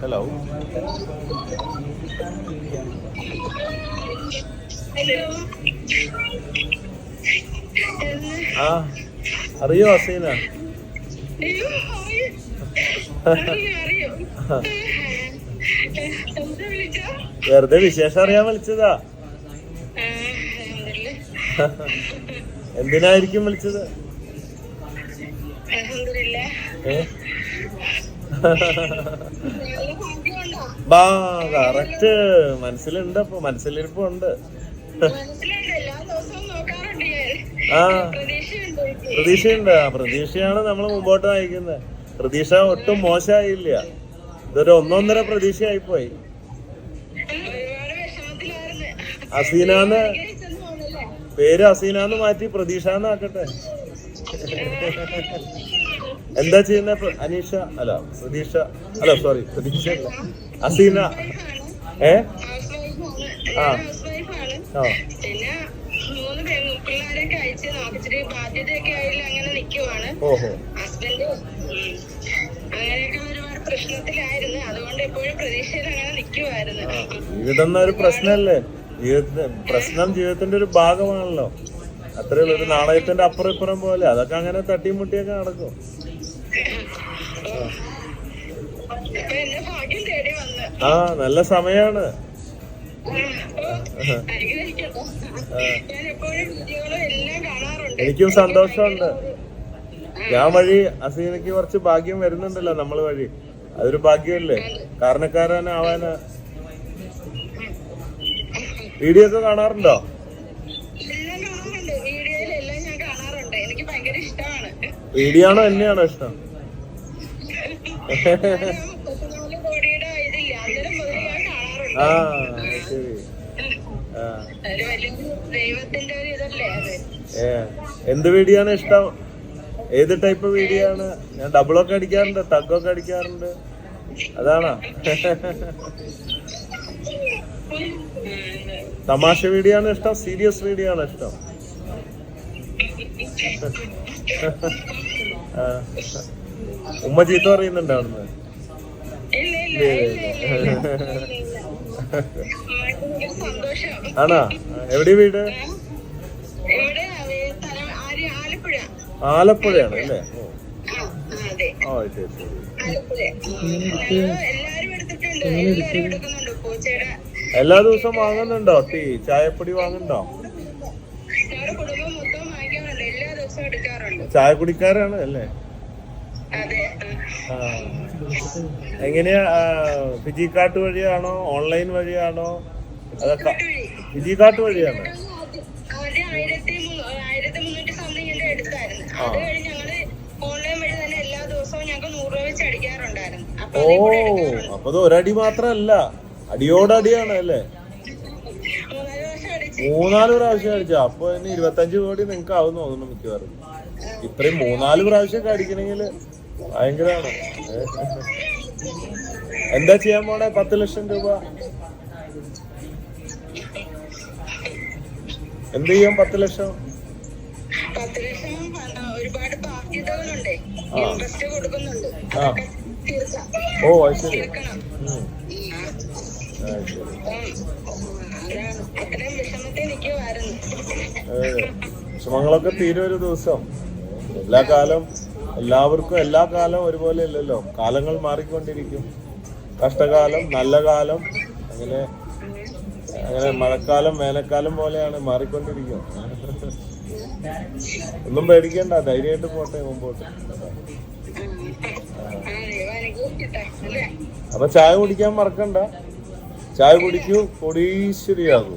Hello hello ആ അറിയോ അസീന? വെറുതെ വിശേഷം അറിയാൻ വിളിച്ചതാ. എന്തിനായിരിക്കും വിളിച്ചത്? ഏ? ബാ കറക്റ്റ് മനസ്സിലുണ്ട് അപ്പൊ മനസ്സിലിരിപ്പുണ്ട് ആ പ്രതീക്ഷയുണ്ട് പ്രതീക്ഷയാണ് നമ്മൾ മുമ്പോട്ട് നയിക്കുന്നത് പ്രതീക്ഷ ഒട്ടും മോശമായില്ല. ഇതൊരു ഒന്നൊന്നര പ്രതീക്ഷയായിപ്പോയി. പോയി അസീനാന്ന്? പേര് അസീനാന്ന് മാറ്റി പ്രതീക്ഷ എന്നാക്കട്ടെ എന്താ ചെയ്യുന്ന അനീഷ? അല്ല പ്രതീക്ഷ. അല്ല സോറി പ്രതീക്ഷ. അസീന. ഏ? ആ. ആ. പിള്ളേരൊക്കെ അയച്ച് നമുക്ക് ഇച്ചിരി ബാധ്യതയൊക്കെ ആയില്ല അങ്ങനെ നിൽക്കുവാണ് ഹസ്ബൻഡ് അങ്ങനെയൊക്കെ ഒരുപാട് പ്രശ്നത്തിലായിരുന്നു. അതുകൊണ്ട് എപ്പോഴും പ്രതീക്ഷയിൽ അങ്ങനെ നിൽക്കുമായിരുന്നു ജീവിതം പ്രശ്നല്ലേ? ഒരു പ്രശ്നമല്ലേ ജീവിതത്തിന്റെ പ്രശ്നം ജീവിതത്തിന്റെ ഒരു ഭാഗമാണല്ലോ. അത്രേ ഉള്ളൂ ഒരു നാണയത്തിന്റെ അപ്പുറം ഇപ്പുറം പോലെ. അതൊക്കെ അങ്ങനെ തട്ടിയും മുട്ടിയൊക്കെ നടക്കും. ആ. നല്ല സമയാണ്. എനിക്കും സന്തോഷമുണ്ട്. ഞാൻ വഴി അസീനക്ക് കുറച്ച് ഭാഗ്യം വരുന്നുണ്ടല്ലോ നമ്മൾ വഴി. അതൊരു ഭാഗ്യമല്ലേ കാരണക്കാരനാവാന്. വീഡിയോ ഒക്കെ കാണാറുണ്ടോ? മുതൽ എന്നെയാണോ ഇഷ്ടം? ആ ശരി. ആ. എന്ത് വീഡിയോ ആണ് ഇഷ്ടം? ഏത് ടൈപ്പ് വീഡിയോ ആണ് ഞാൻ ഡബിളൊക്കെ അടിക്കാറുണ്ട് ടഗൊക്കെ അടിക്കാറുണ്ട്. അതാണോ? തമാശ വീഡിയോ ആണ് ഇഷ്ടം സീരിയസ് വീഡിയോ ആണ് ഇഷ്ടം. ഉമ്മ ചീത്ത പറയുന്നുണ്ട് അവിടുന്ന്. ഇല്ല ഇല്ല ഇല്ല ഇല്ല ഇല്ല. ഇല്ല സന്തോഷം. ആണോ? എവിടെ വീട്? ആലപ്പുഴയാണ് അല്ലേ? ഓ. ശരി ശരി. എല്ലാ ദിവസവും വാങ്ങുന്നുണ്ടോ? ടീ ചായപ്പൊടി വാങ്ങുന്നുണ്ടോ? ചായ കുടിക്കാരാണ് അല്ലേ. എങ്ങനെയാ ഫിജി കാട്ട് വഴിയാണോ ഓൺലൈൻ വഴിയാണോ അതൊക്കെ ഫിജി കാട്ട് വഴിയാണോ ഓ അപ്പത് അപ്പൊ ഒരടി മാത്രല്ല അടിയോടടിയാണ് അല്ലേ? മൂന്നാൽ പ്രാവശ്യം അടിച്ച. അപ്പൊ ഇനി ഇരുപത്തഞ്ച് കോടി നിങ്ങൾക്ക് ആവും തോന്നുന്നു മിക്കവാറും. ഇത്രയും മൂന്നാൽ പ്രാവശ്യം അടിക്കണമെങ്കിൽ ഭയങ്കരമാണ് എന്താ ചെയ്യാൻ പോണേ? പത്ത് ലക്ഷം രൂപ. എന്ത് ചെയ്യും പത്ത് ലക്ഷം? ഒരുപാട് ബാധ്യതകളുണ്ട് ഇൻട്രസ്റ്റ് കൊടുക്കുന്നുണ്ട്. ഓ അത് ശരി. വിഷമങ്ങളൊക്കെ തീരും ഒരു ദിവസം. എല്ലാ കാലം എല്ലാവർക്കും എല്ലാ കാലം ഒരുപോലെ ഇല്ലല്ലോ. കാലങ്ങൾ മാറിക്കൊണ്ടിരിക്കും. കഷ്ടകാലം നല്ല കാലം അങ്ങനെ അങ്ങനെ മഴക്കാലം വേനൽക്കാലം പോലെയാണ് മാറിക്കൊണ്ടിരിക്കും ഒന്നും പേടിക്കണ്ട ധൈര്യമായിട്ട് പോട്ടെ മുമ്പോട്ട്. അപ്പൊ ചായ കുടിക്കാൻ മറക്കണ്ട. ചായ കുടിക്കൂ കൊടീശ്വരിയാകൂ.